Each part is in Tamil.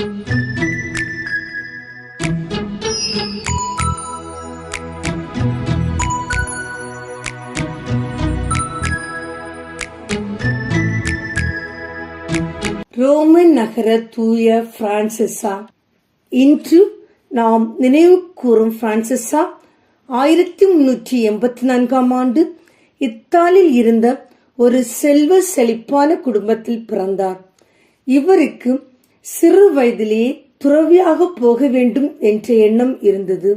ரோமன் நகர தூய பிரான்சிசா. இன்று நாம் நினைவு கூறும் பிரான்சிசா ஆயிரத்தி முன்னூற்றி எண்பத்தி நான்காம் ஆண்டு இத்தாலியில் இருந்த ஒரு செல்வ செழிப்பான குடும்பத்தில் பிறந்தார். இவருக்கு சிறு வயதிலேயே துறவியாக போக வேண்டும் என்ற எண்ணம் இருந்தது.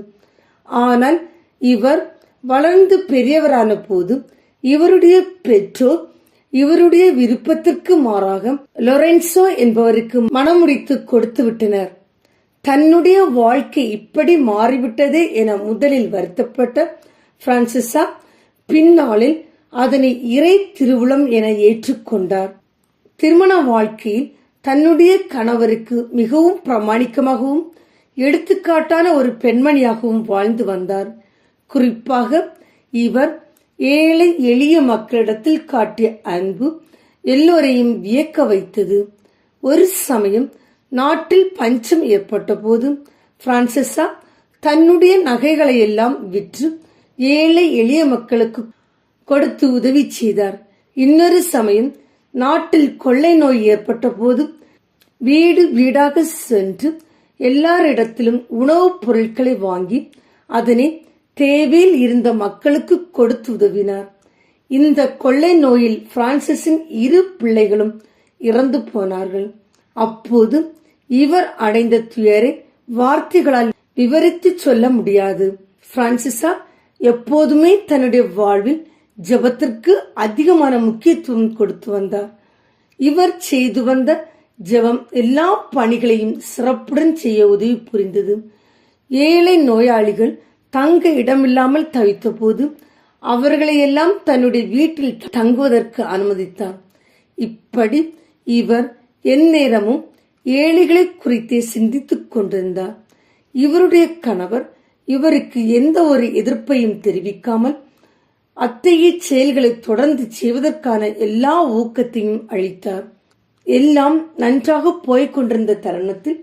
ஆனால் இவர் வளர்ந்து பெரியவரான போது இவருடைய பெற்றோர் இவருடைய விருப்பத்திற்கு மாறாக லொரென்சோ என்பவருக்கு மனமுடித்து கொடுத்து விட்டனர். தன்னுடைய வாழ்க்கை இப்படி மாறிவிட்டதே என முதலில் வருத்தப்பட்ட பிரான்சிசா பின்னாளில் அதனை இறை திருவுளம் என ஏற்றுக்கொண்டார். திருமண வாழ்க்கையில் தன்னுடைய கணவருக்கு மிகவும் பிரமாணிக்கமாகவும் எடுத்துக்காட்டான ஒரு பெண்மணியாகவும் வாழ்ந்து வந்தார். குறிப்பாக இவர் ஏழை எளிய மக்களிடத்தில் காட்டிய அன்பு எல்லோரையும் வியக்க வைத்தது. ஒரு சமயம் நாட்டில் பஞ்சம் ஏற்பட்ட போது பிரான்சிஸா தன்னுடைய நகைகளை எல்லாம் விற்று ஏழை எளிய மக்களுக்கு கொடுத்து உதவி செய்தார். இன்னொரு சமயம் நாட்டில் கொள்ளை நோய் ஏற்பட்ட போது வீடு வீடாக சென்று எல்லாரிடத்திலும் உணவுப் பொருட்களை வாங்கி அதனை தேவையில் இருந்த மக்களுக்கு கொடுத்து உதவினார். இந்த கொள்ளை நோயில் பிரான்சிஸின் இரு பிள்ளைகளும் இறந்து போனார்கள். அப்போது இவர் அடைந்த துயரை வார்த்தைகளால் விவரித்து சொல்ல முடியாது. பிரான்சிசா எப்போதுமே தன்னுடைய வாழ்வில் ஜெபத்திற்கு அதிகமான முக்கியத்துவம் கொடுத்து வந்தார். இவர் செய்து வந்த ஜெபம் எல்லா பணிகளையும் சிறப்புடன் செய்ய உதவி புரிந்தது. ஏழை நோயாளிகள் தங்க இடமில்லாமல் தவித்த போது அவர்களை எல்லாம் தன்னுடைய வீட்டில் தங்குவதற்கு அனுமதித்தார். இப்படி இவர் எந்நேரமும் ஏழைகளை குறித்தே சிந்தித்துக் கொண்டிருந்தார். இவருடைய கணவர் இவருக்கு எந்த ஒரு எதிர்ப்பையும் தெரிவிக்காமல் அத்தகைய செயல்களை தொடர்ந்து செய்வதற்கான எல்லா ஊக்கத்தையும் அளித்தார். எல்லாம் நன்றாக போய்க் கொண்டிருந்த தருணத்தில்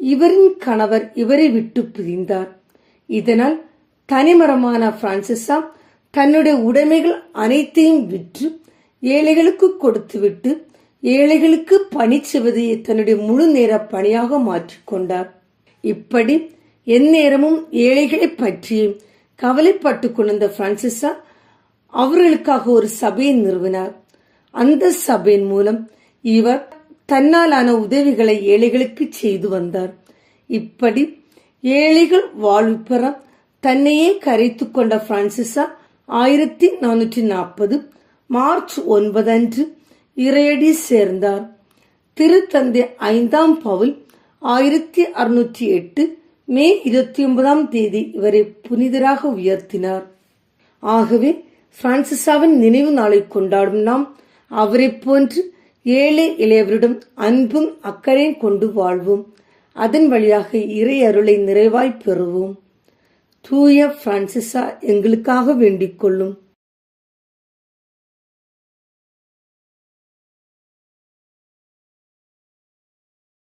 இவரின் கணவர் இவரை விட்டு பிரிந்தார். இதனால் தனிமரமான பிரான்சிஸா தன்னுடைய உடைமைகள் அனைத்தையும் விற்று ஏழைகளுக்கு கொடுத்துவிட்டு ஏழைகளுக்கு பணி செய்வதை தன்னுடைய முழு நேர பணியாக மாற்றிக்கொண்டார் இப்படி எந்நேரமும் ஏழைகளை பற்றி கவலைப்பட்டு கொண்டிருந்த பிரான்சிஸா அவர்களுக்காக ஒரு சபையை நிறுவினார். அந்த சபையின் மூலம் இவர் தன்னாலான உதவிகளை ஏழைகளுக்கு செய்து வந்தார். இப்படி ஏழைகள் வாழ்வு பெற தன்னையே கரைத்து கொண்ட பிரான்சிசா ஆயிரத்தி நானூற்றி நாற்பது மார்ச் ஒன்பது அன்று இறையடி சேர்ந்தார். திருத்தந்தை ஐந்தாம் பவுல் ஆயிரத்தி அறுநூற்றி எட்டு மே இருபத்தி ஒன்பதாம் தேதி இவரை புனிதராக உயர்த்தினார். ஆகவே பிரான்சிசாவின் நினைவு நாளை கொண்டாடும் நாம் அவரை போன்று ஏழை இளையவரிடம் அன்பும் அக்கறையும் கொண்டு வாழ்வோம். அதன் வழியாக இறை அருளை நிறைவாய் பெறுவோம். தூய பிரான்சிசா எங்களுக்காக வேண்டிக் கொள்ளும்.